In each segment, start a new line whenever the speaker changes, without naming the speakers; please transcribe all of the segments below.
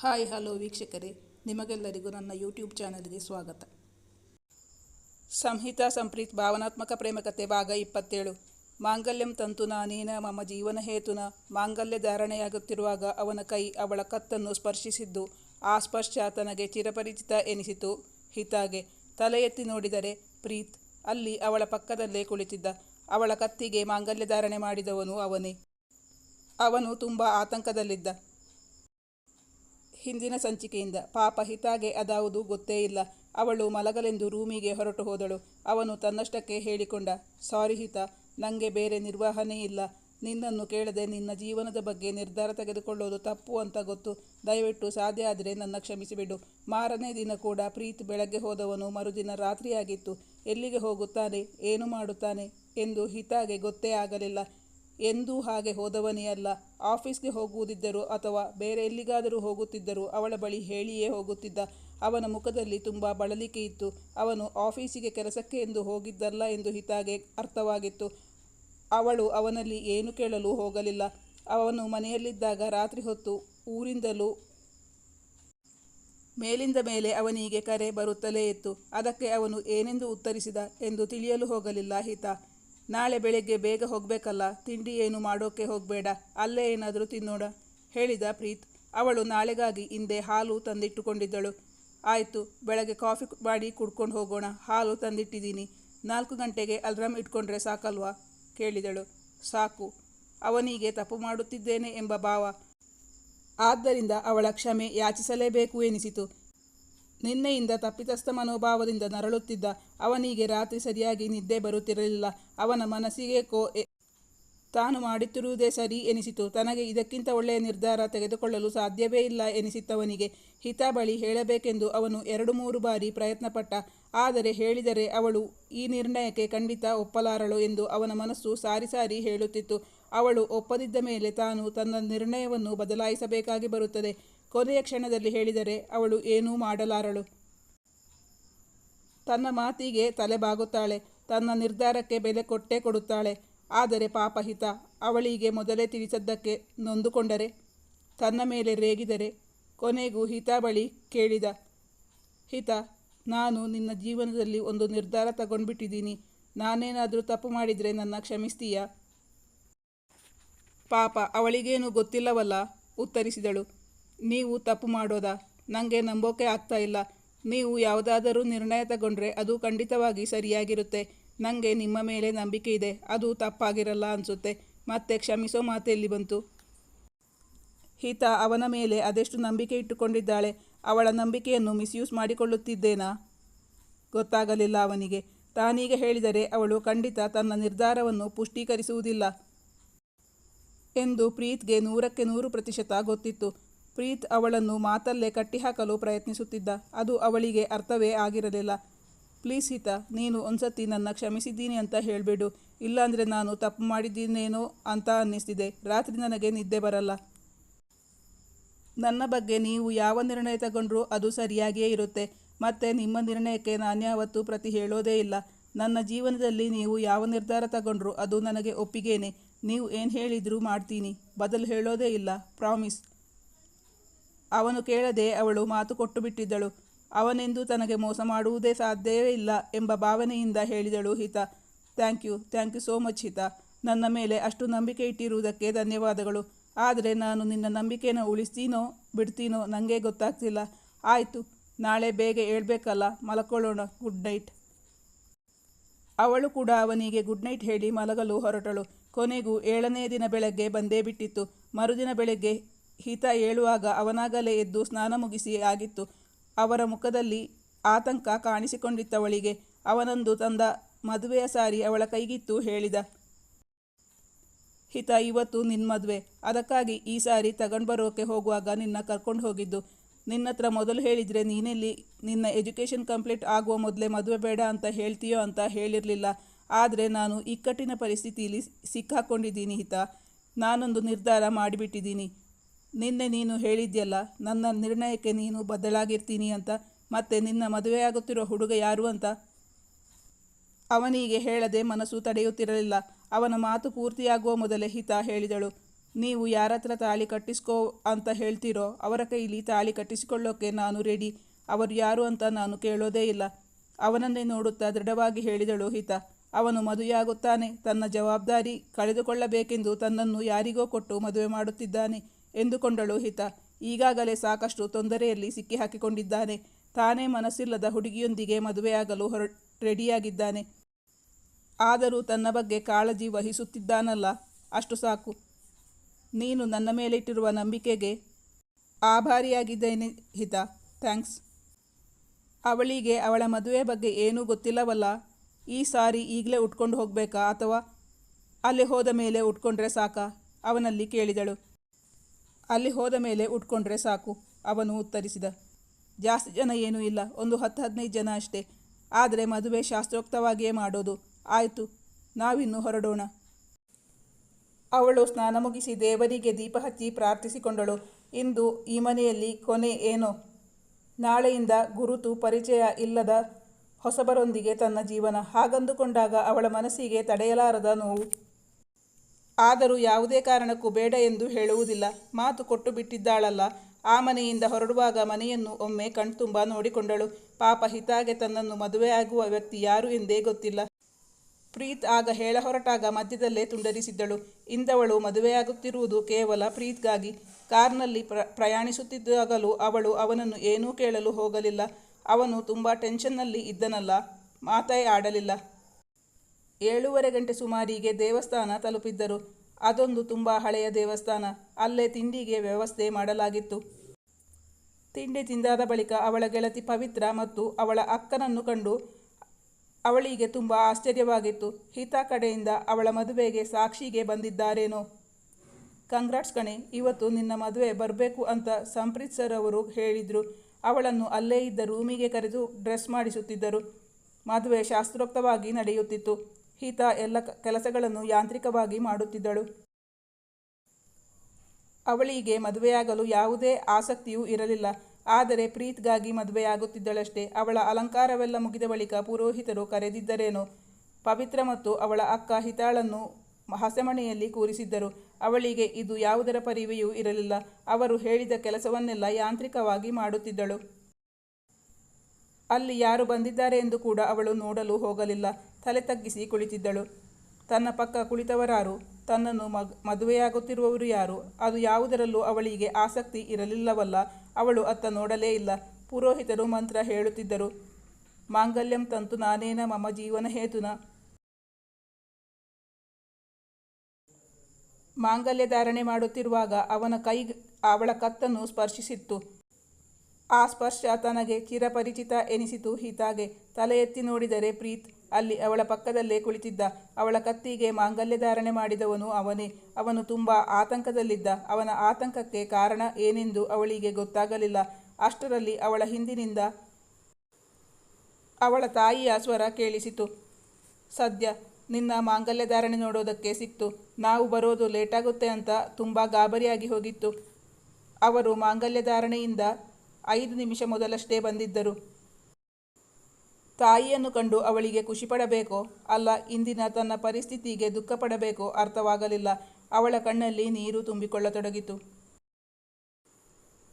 Hi, hello ವೀಕ್ಷಕರೇ. ನಿಮಗೆಲ್ಲರಿಗೂ ನನ್ನ ಯೂಟ್ಯೂಬ್ ಚಾನಲ್ಗೆ ಸ್ವಾಗತ. ಸಂಹಿತಾ ಸಂಪ್ರೀತ್ ಭಾವನಾತ್ಮಕ ಪ್ರೇಮಕತೆ ಭಾಗ ಇಪ್ಪತ್ತೇಳು. ಮಾಂಗಲ್ಯಂ ತಂತು ನಾನೇನ, ಮಮ ಜೀವನ ಹೇತುನ. ಮಾಂಗಲ್ಯ ಧಾರಣೆಯಾಗುತ್ತಿರುವಾಗ ಅವನ ಕೈ ಅವಳ ಕತ್ತನ್ನು ಸ್ಪರ್ಶಿಸಿದ್ದು ಆ ಸ್ಪರ್ಶ ತನಗೆ ಚಿರಪರಿಚಿತ ಎನಿಸಿತು. ಹಿತಾಗೆ ತಲೆ ಎತ್ತಿ ನೋಡಿದರೆ ಪ್ರೀತ್ ಅಲ್ಲಿ ಅವಳ ಪಕ್ಕದಲ್ಲೇ ಕುಳಿತಿದ್ದ. ಅವಳ ಕತ್ತಿಗೆ ಮಾಂಗಲ್ಯ ಧಾರಣೆ ಮಾಡಿದವನು ಅವನೇ. ಅವನು ತುಂಬ ಆತಂಕದಲ್ಲಿದ್ದ. ಹಿಂದಿನ ಸಂಚಿಕೆಯಿಂದ ಪಾಪ ಹಿತಾಗೆ ಅದಾವುದು ಗೊತ್ತೇ ಇಲ್ಲ. ಅವಳು ಮಲಗಲೆಂದು ರೂಮಿಗೆ ಹೊರಟು ಹೋದಳು. ಅವನು ತನ್ನಷ್ಟಕ್ಕೆ ಹೇಳಿಕೊಂಡ, ಸಾರಿ ಹಿತ ನನಗೆ ಬೇರೆ ನಿರ್ವಹಣೆ ಇಲ್ಲ. ನಿನ್ನನ್ನು ಕೇಳದೆ ನಿನ್ನ ಜೀವನದ ಬಗ್ಗೆ ನಿರ್ಧಾರ ತೆಗೆದುಕೊಳ್ಳೋದು ತಪ್ಪು ಅಂತ ಗೊತ್ತು. ದಯವಿಟ್ಟು ಸಾಧ್ಯ ಆದರೆ ನನ್ನ ಕ್ಷಮಿಸಿಬಿಡು. ಮಾರನೇ ದಿನ ಕೂಡ ಪ್ರೀತ್ ಬೆಳಗ್ಗೆ ಹೋದವನು ಮರುದಿನ ರಾತ್ರಿಯಾಗಿತ್ತು. ಎಲ್ಲಿಗೆ ಹೋಗುತ್ತಾನೆ? ಏನು ಮಾಡುತ್ತಾನೆ? ಎಂದು ಹಿತಾಗೆ ಗೊತ್ತೇ ಆಗಲಿಲ್ಲ. ಎಂದೂ ಹಾಗೆ ಹೋದವನೇ ಅಲ್ಲ. ಆಫೀಸ್ಗೆ ಹೋಗುವುದಿದ್ದರೂ ಅಥವಾ ಬೇರೆ ಎಲ್ಲಿಗಾದರೂ ಹೋಗುತ್ತಿದ್ದರೂ ಅವಳ ಬಳಿ ಹೇಳಿಯೇ ಹೋಗುತ್ತಿದ್ದ. ಅವನ ಮುಖದಲ್ಲಿ ತುಂಬ ಬಳಲಿಕೆ ಇತ್ತು. ಅವನು ಆಫೀಸಿಗೆ ಕೆಲಸಕ್ಕೆ ಎಂದು ಹೋಗಿದ್ದಲ್ಲ ಎಂದು ಹಿತಾಗೆ ಅರ್ಥವಾಗಿತ್ತು. ಅವಳು ಅವನಲ್ಲಿ ಏನು ಕೇಳಲು ಹೋಗಲಿಲ್ಲ. ಅವನು ಮನೆಯಲ್ಲಿದ್ದಾಗ ರಾತ್ರಿ ಹೊತ್ತು ಊರಿಂದಲೂ ಮೇಲಿಂದ ಮೇಲೆ ಅವನಿಗೆ ಕರೆ ಬರುತ್ತಲೇ ಇತ್ತು. ಅದಕ್ಕೆ ಅವನು ಏನೆಂದು ಉತ್ತರಿಸಿದ ಎಂದು ತಿಳಿಯಲು ಹೋಗಲಿಲ್ಲ ಹಿತ. ನಾಳೆ ಬೆಳಗ್ಗೆ ಬೇಗ ಹೋಗಬೇಕಲ್ಲ, ತಿಂಡಿ ಏನು ಮಾಡೋಕೆ ಹೋಗಬೇಡ, ಅಲ್ಲೇ ಏನಾದರೂ ತಿನ್ನೋಣ, ಹೇಳಿದ ಪ್ರೀತ್. ಅವಳು ನಾಳೆಗಾಗಿ ಹಿಂದೆ ಹಾಲು ತಂದಿಟ್ಟುಕೊಂಡಿದ್ದಳು. ಆಯಿತು, ಬೆಳಗ್ಗೆ ಕಾಫಿ ಮಾಡಿ ಕುಡ್ಕೊಂಡು ಹೋಗೋಣ, ಹಾಲು ತಂದಿಟ್ಟಿದ್ದೀನಿ. ನಾಲ್ಕು ಗಂಟೆಗೆ ಅಲ್ರಾಮ್ ಇಟ್ಕೊಂಡ್ರೆ ಸಾಕಲ್ವಾ? ಕೇಳಿದಳು. ಸಾಕು. ಅವನಿಗೆ ತಪ್ಪು ಮಾಡುತ್ತಿದ್ದೇನೆ ಎಂಬ ಭಾವ. ಆದ್ದರಿಂದ ಅವಳ ಕ್ಷಮೆ ಯಾಚಿಸಲೇಬೇಕು ಎನಿಸಿತು. ನಿನ್ನೆಯಿಂದ ತಪ್ಪಿತಸ್ಥ ಮನೋಭಾವದಿಂದ ನರಳುತ್ತಿದ್ದ ಅವನಿಗೆ ರಾತ್ರಿ ಸರಿಯಾಗಿ ನಿದ್ದೆ ಬರುತ್ತಿರಲಿಲ್ಲ. ಅವನ ಮನಸ್ಸಿಗೆ ಕೋ ತಾನು ಮಾಡುತ್ತಿರುವುದೇ ಸರಿ ಎನಿಸಿತು. ತನಗೆ ಇದಕ್ಕಿಂತ ಒಳ್ಳೆಯ ನಿರ್ಧಾರ ತೆಗೆದುಕೊಳ್ಳಲು ಸಾಧ್ಯವೇ ಇಲ್ಲ ಎನಿಸಿತ್ತವನಿಗೆ. ಹಿತ ಬಳಿ ಹೇಳಬೇಕೆಂದು ಅವನು ಎರಡು ಮೂರು ಬಾರಿ ಪ್ರಯತ್ನಪಟ್ಟ. ಆದರೆ ಹೇಳಿದರೆ ಅವಳು ಈ ನಿರ್ಣಯಕ್ಕೆ ಖಂಡಿತ ಒಪ್ಪಲಾರಳು ಎಂದು ಅವನ ಮನಸ್ಸು ಸಾರಿ ಸಾರಿ ಹೇಳುತ್ತಿತ್ತು. ಅವಳು ಒಪ್ಪದಿದ್ದ ಮೇಲೆ ತಾನು ತನ್ನ ನಿರ್ಣಯವನ್ನು ಬದಲಾಯಿಸಬೇಕಾಗಿ ಬರುತ್ತದೆ. ಕೊನೆಯ ಕ್ಷಣದಲ್ಲಿ ಹೇಳಿದರೆ ಅವಳು ಏನೂ ಮಾಡಲಾರಳು. ತನ್ನ ಮಾತಿಗೆ ತಲೆಬಾಗುತ್ತಾಳೆ ತನ್ನ ನಿರ್ಧಾರಕ್ಕೆ ಬೆಲೆ ಕೊಟ್ಟೇ ಕೊಡುತ್ತಾಳೆ. ಆದರೆ ಪಾಪಹಿತ ಅವಳಿಗೆ ಮೊದಲೇ ತಿಳಿಸದ್ದಕ್ಕೆ ನೊಂದುಕೊಂಡರೆ, ತನ್ನ ಮೇಲೆ ರೇಗಿದರೆ ಕೊನೆಗೂ ಹಿತ ಬಳಿ ಕೇಳಿದ, ಹಿತ, ನಾನು ನಿನ್ನ ಜೀವನದಲ್ಲಿ ಒಂದು ನಿರ್ಧಾರ ತಗೊಂಡ್ಬಿಟ್ಟಿದ್ದೀನಿ. ನಾನೇನಾದರೂ ತಪ್ಪು ಮಾಡಿದರೆ ನನ್ನ ಕ್ಷಮಿಸ್ತೀಯಾ? ಪಾಪ ಅವಳಿಗೇನು ಗೊತ್ತಿಲ್ಲವಲ್ಲ, ಉತ್ತರಿಸಿದಳು. ನೀವು ತಪ್ಪು ಮಾಡೋದಾ? ನನಗೆ ನಂಬೋಕೆ ಆಗ್ತಾ ಇಲ್ಲ. ನೀವು ಯಾವುದಾದರೂ ನಿರ್ಣಯ ತಗೊಂಡ್ರೆ ಅದು ಖಂಡಿತವಾಗಿ ಸರಿಯಾಗಿರುತ್ತೆ. ನನಗೆ ನಿಮ್ಮ ಮೇಲೆ ನಂಬಿಕೆ ಇದೆ. ಅದು ತಪ್ಪಾಗಿರಲ್ಲ ಅನಿಸುತ್ತೆ. ಮತ್ತೆ ಕ್ಷಮಿಸೋ ಮಾತೆಯಲ್ಲಿ ಬಂತು? ಹಿತ ಅವನ ಮೇಲೆ ಅದೆಷ್ಟು ನಂಬಿಕೆ ಇಟ್ಟುಕೊಂಡಿದ್ದಾಳೆ? ಅವಳ ನಂಬಿಕೆಯನ್ನು ಮಿಸ್ಯೂಸ್ ಮಾಡಿಕೊಳ್ಳುತ್ತಿದ್ದೇನಾ? ಗೊತ್ತಾಗಲಿಲ್ಲ ಅವನಿಗೆ. ತಾನೀಗ ಹೇಳಿದರೆ ಅವಳು ಖಂಡಿತ ತನ್ನ ನಿರ್ಧಾರವನ್ನು ಪುಷ್ಟೀಕರಿಸುವುದಿಲ್ಲ. ಎಂದು ಪ್ರೀತ್ಗೆ ನೂರಕ್ಕೆ ನೂರು ಪ್ರತಿಶತ ಗೊತ್ತಿತ್ತು. ಪ್ರೀತ್ ಅವಳನ್ನು ಮಾತಲ್ಲೇ ಕಟ್ಟಿಹಾಕಲು ಪ್ರಯತ್ನಿಸುತ್ತಿದ್ದ. ಅದು ಅವಳಿಗೆ ಅರ್ಥವೇ ಆಗಿರಲಿಲ್ಲ. ಪ್ಲೀಸ್ ಹಿತ ನೀನು ಒಂದ್ಸತಿ ನನ್ನ ಕ್ಷಮಿಸಿದ್ದೀನಿ ಅಂತ ಹೇಳಿಬಿಡು. ಇಲ್ಲಾಂದರೆ ನಾನು ತಪ್ಪು ಮಾಡಿದ್ದೀನೇನೋ ಅಂತ ಅನ್ನಿಸ್ತಿದೆ. ರಾತ್ರಿ ನನಗೆ ನಿದ್ದೆ ಬರಲ್ಲ. ನನ್ನ ಬಗ್ಗೆ ನೀವು ಯಾವ ನಿರ್ಣಯ ತಗೊಂಡ್ರೂ ಅದು ಸರಿಯಾಗಿಯೇ ಇರುತ್ತೆ. ಮತ್ತು ನಿಮ್ಮ ನಿರ್ಣಯಕ್ಕೆ ನಾನು ಯಾವತ್ತೂ ಪ್ರತಿ ಹೇಳೋದೇ ಇಲ್ಲ. ನನ್ನ ಜೀವನದಲ್ಲಿ ನೀವು ಯಾವ ನಿರ್ಧಾರ ತಗೊಂಡ್ರೂ ಅದು ನನಗೆ ಒಪ್ಪಿಗೆನೆ. ನೀವು ಏನು ಹೇಳಿದರೂ ಮಾಡ್ತೀನಿ. ಬದಲು ಹೇಳೋದೇ ಇಲ್ಲ. ಪ್ರಾಮಿಸ್. ಅವನು ಕೇಳದೆ ಅವಳು ಮಾತು ಕೊಟ್ಟು ಬಿಟ್ಟಿದ್ದಳು ಅವನೆಂದು ತನಗೆ ಮೋಸ ಮಾಡುವುದೇ ಸಾಧ್ಯವೇ ಇಲ್ಲ ಎಂಬ ಭಾವನೆಯಿಂದ ಹೇಳಿದಳು Hita. Thank you thank you so much Hita. ನನ್ನ ಮೇಲೆ ಅಷ್ಟು ನಂಬಿಕೆ ಇಟ್ಟಿರುವುದಕ್ಕೆ ಧನ್ಯವಾದಗಳು. ಆದರೆ ನಾನು ನಿನ್ನ ನಂಬಿಕೆನ ಉಳಿಸ್ತೀನೋ, ಬಿಡ್ತೀನೋ ನನಗೆ ಗೊತ್ತಾಗ್ತಿಲ್ಲ. ಆಯಿತು, ನಾಳೆ ಬೇಗ ಹೇಳಬೇಕಲ್ಲ, ಮಲಕೊಳ್ಳೋಣ. Good night. ಅವಳು ಕೂಡ ಅವನಿಗೆ ಗುಡ್ ನೈಟ್ ಹೇಳಿ ಮಲಗಲು ಹೊರಟಳು. ಕೊನೆಗೂ ಏಳನೇ ದಿನ ಬೆಳಗ್ಗೆ ಬಂದೇ ಬಿಟ್ಟಿತ್ತು. ಮರುದಿನ ಬೆಳಗ್ಗೆ ಹಿತ ಏಳುವಾಗ ಅವನಾಗಲೇ ಎದ್ದು ಸ್ನಾನ ಮುಗಿಸಿ ಆಗಿತ್ತು. ಅವರ ಮುಖದಲ್ಲಿ ಆತಂಕ ಕಾಣಿಸಿಕೊಂಡಿತ್ತವಳಿಗೆ. ಅವನೊಂದು ತಂದ ಮದುವೆಯ ಸಾರಿ ಅವಳ ಕೈಗಿತ್ತು ಹೇಳಿದ. ಹಿತ, ಇವತ್ತು ನಿನ್ನ ಮದುವೆ. ಅದಕ್ಕಾಗಿ ಈ ಸಾರಿ ತಗೊಂಡು ಬರೋಕೆ ಹೋಗುವಾಗ ನಿನ್ನ ಕರ್ಕೊಂಡು ಹೋಗಿದ್ದು. ನಿನ್ನ ಹತ್ರ ಮೊದಲು ಹೇಳಿದರೆ ನೀನೆಲ್ಲಿ ನಿನ್ನ ಎಜುಕೇಷನ್ ಕಂಪ್ಲೀಟ್ ಆಗುವ ಮೊದಲೇ ಮದುವೆ ಬೇಡ ಅಂತ ಹೇಳ್ತೀಯೋ ಅಂತ ಹೇಳಿರಲಿಲ್ಲ. ಆದರೆ ನಾನು ಇಕ್ಕಟ್ಟಿನ ಪರಿಸ್ಥಿತಿಯಲ್ಲಿ ಸಿಕ್ಕಾಕೊಂಡಿದ್ದೀನಿ ಹಿತ. ನಾನೊಂದು ನಿರ್ಧಾರ ಮಾಡಿಬಿಟ್ಟಿದ್ದೀನಿ. ನಿನ್ನೆ ನೀನು ಹೇಳಿದ್ಯಲ್ಲ, ನನ್ನ ನಿರ್ಣಯಕ್ಕೆ ನೀನು ಬದಲಾಗಿರ್ತೀನಿ ಅಂತ, ಮತ್ತೆ ನಿನ್ನ ಮದುವೆಯಾಗುತ್ತಿರೋ ಹುಡುಗ ಯಾರು ಅಂತ? ಅವನಿಗೆ ಹೇಳದೆ ಮನಸ್ಸು ತಡೆಯುತ್ತಿರಲಿಲ್ಲ. ಅವನ ಮಾತು ಪೂರ್ತಿಯಾಗುವ ಮೊದಲೇ ಹಿತ ಹೇಳಿದಳು. ನೀವು ಯಾರತ್ರ ತಾಳಿ ಕಟ್ಟಿಸ್ಕೋ ಅಂತ ಹೇಳ್ತೀರೋ, ಅವರ ಕೈಲಿ ತಾಳಿ ಕಟ್ಟಿಸಿಕೊಳ್ಳೋಕೆ ನಾನು ರೆಡಿ. ಅವರು ಯಾರು ಅಂತ ನಾನು ಕೇಳೋದೇ ಇಲ್ಲ. ಅವನನ್ನೇ ನೋಡುತ್ತಾ ದೃಢವಾಗಿ ಹೇಳಿದಳು ಹಿತ. ಅವನು ಮದುವೆಯಾಗುತ್ತಾನೆ. ತನ್ನ ಜವಾಬ್ದಾರಿ ಕಳೆದುಕೊಳ್ಳಬೇಕೆಂದು ತನ್ನನ್ನು ಯಾರಿಗೋ ಕೊಟ್ಟು ಮದುವೆ ಮಾಡುತ್ತಿದ್ದಾನೆ. ಎಂದುಕೊಂಡಳು ಹಿತ. ಈಗಾಗಲೇ ಸಾಕಷ್ಟು ತೊಂದರೆಯಲ್ಲಿ ಸಿಕ್ಕಿಹಾಕಿಕೊಂಡಿದ್ದಾನೆ. ತಾನೇ ಮನಸ್ಸಿಲ್ಲದ ಹುಡುಗಿಯೊಂದಿಗೆ ಮದುವೆಯಾಗಲು ಹೊರ, ರೆಡಿಯಾಗಿದ್ದಾನೆ. ಆದರೂ ತನ್ನ ಬಗ್ಗೆ ಕಾಳಜಿ ವಹಿಸುತ್ತಿದ್ದಾನಲ್ಲ. ಅಷ್ಟು ಸಾಕು. ನೀನು ನನ್ನ ಮೇಲಿಟ್ಟಿರುವ ನಂಬಿಕೆಗೆ ಆಭಾರಿಯಾಗಿದ್ದೇನೆ ಹಿತ. ಥ್ಯಾಂಕ್ಸ್. ಅವಳಿಗೆ ಅವಳ ಮದುವೆ ಬಗ್ಗೆ ಏನೂ ಗೊತ್ತಿಲ್ಲವಲ್ಲ. ಈ ಸಾರಿ ಈಗಲೇ ಉಟ್ಕೊಂಡು ಹೋಗಬೇಕಾ ಅಥವಾ ಅಲ್ಲಿ ಹೋದ ಮೇಲೆ ಉಟ್ಕೊಂಡ್ರೆ ಸಾಕಾ? ಅವನಲ್ಲಿ ಕೇಳಿದಳು. ಅಲ್ಲಿ ಹೋದ ಮೇಲೆ ಉಟ್ಕೊಂಡ್ರೆ ಸಾಕು, ಅವನು ಉತ್ತರಿಸಿದ. ಜಾಸ್ತಿ ಜನ ಏನೂ ಇಲ್ಲ, ಒಂದು ಹತ್ತು ಹದಿನೈದು ಜನ ಅಷ್ಟೇ. ಆದರೆ ಮದುವೆ ಶಾಸ್ತ್ರೋಕ್ತವಾಗಿಯೇ ಮಾಡೋದು. ಆಯಿತು, ನಾವಿನ್ನು ಹೊರಡೋಣ. ಅವಳು ಸ್ನಾನ ಮುಗಿಸಿ ದೇವರಿಗೆ ದೀಪ ಹಚ್ಚಿ ಪ್ರಾರ್ಥಿಸಿಕೊಂಡಳು. ಇಂದು ಈ ಮನೆಯಲ್ಲಿ ಕೊನೆ ಏನೋ? ನಾಳೆಯಿಂದ ಗುರುತು ಪರಿಚಯ ಇಲ್ಲದ ಹೊಸಬರೊಂದಿಗೆ ತನ್ನ ಜೀವನ. ಹಾಗಂದುಕೊಂಡಾಗ ಅವಳ ಮನಸ್ಸಿಗೆ ತಡೆಯಲಾರದ ನೋವು. ಆದರೂ ಯಾವುದೇ ಕಾರಣಕ್ಕೂ ಬೇಡ ಎಂದು ಹೇಳುವುದಿಲ್ಲ. ಮಾತು ಕೊಟ್ಟು ಬಿಟ್ಟಿದ್ದಾಳಲ್ಲ. ಆ ಮನೆಯಿಂದ ಹೊರಡುವಾಗ ಮನೆಯನ್ನು ಒಮ್ಮೆ ಕಣ್ತುಂಬ ನೋಡಿಕೊಂಡಳು. ಪಾಪ ಹಿತಾಗೆ ತನ್ನನ್ನು ಮದುವೆಯಾಗುವ ವ್ಯಕ್ತಿ ಯಾರು ಎಂದೇ ಗೊತ್ತಿಲ್ಲ. ಪ್ರೀತ್ ಆಗ ಹೇಳ ಹೊರಟಾಗ ಮಧ್ಯದಲ್ಲೇ ತುಂಡರಿಸಿದ್ದಳು. ಇಂದವಳು ಮದುವೆಯಾಗುತ್ತಿರುವುದು ಕೇವಲ ಪ್ರೀತ್ಗಾಗಿ. ಕಾರ್ನಲ್ಲಿ ಪ್ರ, ಪ್ರಯಾಣಿಸುತ್ತಿದ್ದಾಗಲೂ ಅವಳು ಅವನನ್ನು ಏನೂ ಕೇಳಲು ಹೋಗಲಿಲ್ಲ. ಅವನು ತುಂಬ ಟೆನ್ಷನ್ನಲ್ಲಿ ಇದ್ದನಲ್ಲ. ಮಾತೇ ಆಡಲಿಲ್ಲ. ಏಳೂವರೆ ಗಂಟೆ ಸುಮಾರಿಗೆ ದೇವಸ್ಥಾನ ತಲುಪಿದ್ದರು. ಅದೊಂದು ತುಂಬ ಹಳೆಯ ದೇವಸ್ಥಾನ. ಅಲ್ಲೇ ತಿಂಡಿಗೆ ವ್ಯವಸ್ಥೆ ಮಾಡಲಾಗಿತ್ತು. ತಿಂಡಿ ತಿಂದಾದ ಬಳಿಕ ಅವಳ ಗೆಳತಿ ಪವಿತ್ರ ಮತ್ತು ಅವಳ ಅಕ್ಕನನ್ನು ಕಂಡು ಅವಳಿಗೆ ತುಂಬ ಆಶ್ಚರ್ಯವಾಗಿತ್ತು. ಹಿತ ಕಡೆಯಿಂದ ಅವಳ ಮದುವೆಗೆ ಸಾಕ್ಷಿಗೆ ಬಂದಿದ್ದಾರೇನೋ? ಕಂಗ್ರಾಟ್ಸ್ ಕಣೆ, ಇವತ್ತು ನಿನ್ನ ಮದುವೆ ಬರಬೇಕು ಅಂತ ಸಂಪ್ರೀತ್ ಸರ್ ಅವರು ಹೇಳಿದರು. ಅವಳನ್ನು ಅಲ್ಲೇ ಇದ್ದ ರೂಮಿಗೆ ಕರೆದು ಡ್ರೆಸ್ ಮಾಡಿಸುತ್ತಿದ್ದರು. ಮದುವೆ ಶಾಸ್ತ್ರೋಕ್ತವಾಗಿ ನಡೆಯುತ್ತಿತ್ತು. ಹಿತ ಎಲ್ಲ ಕೆಲಸಗಳನ್ನು ಯಾಂತ್ರಿಕವಾಗಿ ಮಾಡುತ್ತಿದ್ದಳು. ಅವಳಿಗೆ ಮದುವೆಯಾಗಲು ಯಾವುದೇ ಆಸಕ್ತಿಯೂ ಇರಲಿಲ್ಲ. ಆದರೆ ಪ್ರೀತ್ಗಾಗಿ ಮದುವೆಯಾಗುತ್ತಿದ್ದಳಷ್ಟೇ. ಅವಳ ಅಲಂಕಾರವೆಲ್ಲ ಮುಗಿದ ಬಳಿಕ ಪುರೋಹಿತರು ಕರೆದಿದ್ದರೇನೋ? ಪವಿತ್ರ ಮತ್ತು ಅವಳ ಅಕ್ಕ ಹಿತಾಳನ್ನು ಹಸೆಮಣೆಯಲ್ಲಿ ಕೂರಿಸಿದ್ದರು. ಅವಳಿಗೆ ಇದು ಯಾವುದರ ಪರಿವೆಯೂ ಇರಲಿಲ್ಲ. ಅವರು ಹೇಳಿದ ಕೆಲಸವನ್ನೆಲ್ಲ ಯಾಂತ್ರಿಕವಾಗಿ ಮಾಡುತ್ತಿದ್ದಳು. ಅಲ್ಲಿ ಯಾರು ಬಂದಿದ್ದಾರೆ ಎಂದು ಕೂಡ ಅವಳು ನೋಡಲು ಹೋಗಲಿಲ್ಲ. ತಲೆ ತಗ್ಗಿಸಿ ಕುಳಿತಿದ್ದಳು. ತನ್ನ ಪಕ್ಕ ಕುಳಿತವರಾರು, ತನ್ನನ್ನು ಮಗ್, ಮದುವೆಯಾಗುತ್ತಿರುವವರು ಯಾರು, ಅದು ಯಾವುದರಲ್ಲೂ ಅವಳಿಗೆ ಆಸಕ್ತಿ ಇರಲಿಲ್ಲವಲ್ಲ, ಅವಳು ಅತ್ತ ನೋಡಲೇ ಇಲ್ಲ. ಪುರೋಹಿತರು ಮಂತ್ರ ಹೇಳುತ್ತಿದ್ದರು, ಮಾಂಗಲ್ಯಂ ತಂತು ನಾನೇನ ಮಮ ಜೀವನ ಹೇತುನ? ಮಾಂಗಲ್ಯ ಧಾರಣೆ ಮಾಡುತ್ತಿರುವಾಗ ಅವನ ಕೈ ಅವಳ ಕತ್ತನ್ನು ಸ್ಪರ್ಶಿಸಿತ್ತು. ಆ ಸ್ಪರ್ಶ ತನಗೆ ಚಿರಪರಿಚಿತ ಎನಿಸಿತು. ಹೀತಾಗೆ ತಲೆ ಎತ್ತಿ ನೋಡಿದರೆ ಪ್ರೀತ್ ಅಲ್ಲಿ ಅವಳ ಪಕ್ಕದಲ್ಲೇ ಕುಳಿತಿದ್ದ. ಅವಳ ಕತ್ತಿಗೆ ಮಾಂಗಲ್ಯ ಧಾರಣೆ ಮಾಡಿದವನು ಅವನೇ. ಅವನು ತುಂಬ ಆತಂಕದಲ್ಲಿದ್ದ. ಅವನ ಆತಂಕಕ್ಕೆ ಕಾರಣ ಏನೆಂದು ಅವಳಿಗೆ ಗೊತ್ತಾಗಲಿಲ್ಲ. ಅಷ್ಟರಲ್ಲಿ ಅವಳ ಹಿಂದಿನಿಂದ ಅವಳ ತಾಯಿಯ ಸ್ವರ ಕೇಳಿಸಿತು. ಸದ್ಯ ನಿನ್ನ ಮಾಂಗಲ್ಯ ಧಾರಣೆ ನೋಡೋದಕ್ಕೆ ಸಿಕ್ತು. ನಾವು ಬರೋದು ಲೇಟಾಗುತ್ತೆ ಅಂತ ತುಂಬ ಗಾಬರಿಯಾಗಿ ಹೋಗಿತ್ತು. ಅವರು ಮಾಂಗಲ್ಯ ಧಾರಣೆಯಿಂದ ಐದು ನಿಮಿಷ ಮೊದಲಷ್ಟೇ ಬಂದಿದ್ದರು. ತಾಯಿಯನ್ನು ಕಂಡು ಅವಳಿಗೆ ಖುಷಿಪಡಬೇಕೋ? ಅಲ್ಲ, ಇಂದಿನ ತನ್ನ ಪರಿಸ್ಥಿತಿಗೆ ದುಃಖಪಡಬೇಕೋ? ಅರ್ಥವಾಗಲಿಲ್ಲ. ಅವಳ ಕಣ್ಣಲ್ಲಿ ನೀರು ತುಂಬಿಕೊಳ್ಳತೊಡಗಿತು.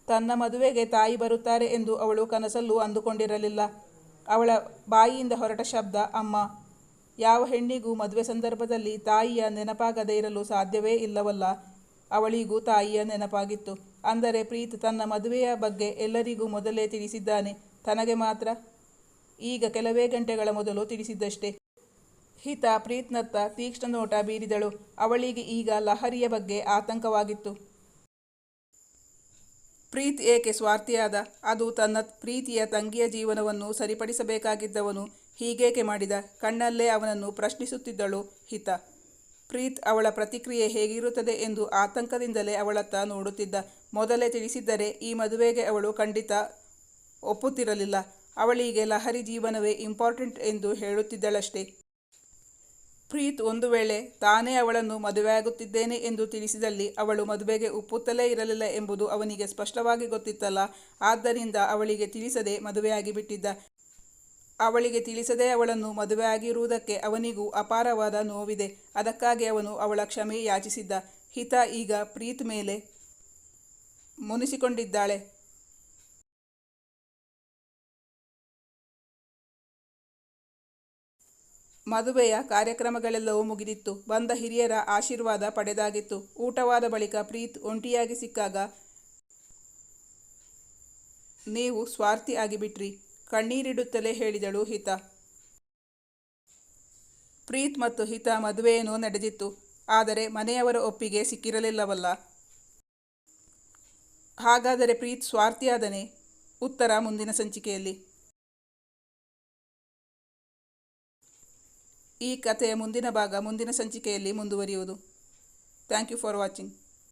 ತನ್ನ ಮದುವೆಗೆ ತಾಯಿ ಬರುತ್ತಾರೆ ಎಂದು ಅವಳು ಕನಸಲ್ಲೂ ಅಂದುಕೊಂಡಿರಲಿಲ್ಲ. ಅವಳ ಬಾಯಿಯಿಂದ ಹೊರಟ ಶಬ್ದ, ಅಮ್ಮ, ಯಾವ ಹೆಣ್ಣಿಗೂ ಮದುವೆ ಸಂದರ್ಭದಲ್ಲಿ ತಾಯಿಯ ನೆನಪಾಗದೇ ಇರಲು ಸಾಧ್ಯವೇ ಇಲ್ಲವಲ್ಲ? ಅವಳಿಗೂ ತಾಯಿಯ ನೆನಪಾಗಿತ್ತು. ಅಂದರೆ ಪ್ರೀತ್ ತನ್ನ ಮದುವೆಯ ಬಗ್ಗೆ ಎಲ್ಲರಿಗೂ ಮೊದಲೇ ತಿಳಿಸಿದ್ದಾನೆ. ತನಗೆ ಮಾತ್ರ ಈಗ ಕೆಲವೇ ಗಂಟೆಗಳ ಮೊದಲು ತಿಳಿಸಿದ್ದಷ್ಟೇ. ಹಿತ, ಪ್ರೀತ್ನತ್ತ, ತೀಕ್ಷ್ಣ ನೋಟ ಬೀರಿದಳು. ಅವಳಿಗೆ ಈಗ ಲಹರಿಯ ಬಗ್ಗೆ ಆತಂಕವಾಗಿತ್ತು. ಪ್ರೀತ್ ಏಕೆ ಸ್ವಾರ್ಥಿಯಾದ? ಅದು ತನ್ನ ಪ್ರೀತಿಯ ತಂಗಿಯ ಜೀವನವನ್ನು ಸರಿಪಡಿಸಬೇಕಾಗಿದ್ದವನು ಹೀಗೇಕೆ ಮಾಡಿದ? ಕಣ್ಣಲ್ಲೇ ಅವನನ್ನು ಪ್ರಶ್ನಿಸುತ್ತಿದ್ದಳು ಹಿತ. ಪ್ರೀತ್ ಅವಳ ಪ್ರತಿಕ್ರಿಯೆ ಹೇಗಿರುತ್ತದೆ ಎಂದು ಆತಂಕದಿಂದಲೇ ಅವಳತ್ತ ನೋಡುತ್ತಿದ್ದ. ಮೊದಲೇ ತಿಳಿಸಿದ್ದರೆ ಈ ಮದುವೆಗೆ ಅವಳು ಖಂಡಿತ ಒಪ್ಪುತ್ತಿರಲಿಲ್ಲ. ಅವಳಿಗೆ ಲಹರಿ ಜೀವನವೇ ಇಂಪಾರ್ಟೆಂಟ್ ಎಂದು ಹೇಳುತ್ತಿದ್ದಳಷ್ಟೇ. ಪ್ರೀತ್ ಒಂದು ವೇಳೆ ತಾನೇ ಅವಳನ್ನು ಮದುವೆಯಾಗುತ್ತಿದ್ದೇನೆ ಎಂದು ತಿಳಿಸಿದಲ್ಲಿ ಅವಳು ಮದುವೆಗೆ ಒಪ್ಪುತ್ತಲೇ ಇರಲಿಲ್ಲ ಎಂಬುದು ಅವನಿಗೆ ಸ್ಪಷ್ಟವಾಗಿ ಗೊತ್ತಿತ್ತಲ್ಲ. ಆದ್ದರಿಂದ ಅವಳಿಗೆ ತಿಳಿಸದೆ ಮದುವೆಯಾಗಿ ಬಿಟ್ಟಿದ್ದ. ಅವಳಿಗೆ ತಿಳಿಸದೆ ಅವಳನ್ನು ಮದುವೆಯಾಗಿರುವುದಕ್ಕೆ ಅವನಿಗೂ ಅಪಾರವಾದ ನೋವಿದೆ. ಅದಕ್ಕಾಗಿ ಅವನು ಅವಳ ಕ್ಷಮೆ ಯಾಚಿಸಿದ್ದ ಹಿತ ಈಗ ಪ್ರೀತ್ ಮೇಲೆ ಮುನಿಸಿಕೊಂಡಿದ್ದಾಳೆ. ಮದುವೆಯ ಕಾರ್ಯಕ್ರಮಗಳೆಲ್ಲವೂ ಮುಗಿದಿತ್ತು. ಬಂದ ಹಿರಿಯರ ಆಶೀರ್ವಾದ ಪಡೆದಾಗಿತ್ತು. ಊಟವಾದ ಬಳಿಕ ಪ್ರೀತ್ ಒಂಟಿಯಾಗಿ ಸಿಕ್ಕಾಗ, ನೀವು ಸ್ವಾರ್ಥಿ ಆಗಿಬಿಟ್ರಿ. ಕಣ್ಣೀರಿಡುತ್ತಲೇ ಹೇಳಿದಳು ಹಿತ. ಪ್ರೀತ್ ಮತ್ತು ಹಿತ ಮದುವೆಯನ್ನು ನಡೆದಿತ್ತು. ಆದರೆ ಮನೆಯವರ ಒಪ್ಪಿಗೆ ಸಿಕ್ಕಿರಲಿಲ್ಲವಲ್ಲ. ಹಾಗಾದರೆ ಪ್ರೀತ್ ಸ್ವಾರ್ಥಿಯಾದನೆ? ಉತ್ತರ ಮುಂದಿನ ಸಂಚಿಕೆಯಲ್ಲಿ. ಈ ಕಥೆಯ ಮುಂದಿನ ಭಾಗ ಮುಂದಿನ ಸಂಚಿಕೆಯಲ್ಲಿ ಮುಂದುವರಿಯುವುದು. Thank you for watching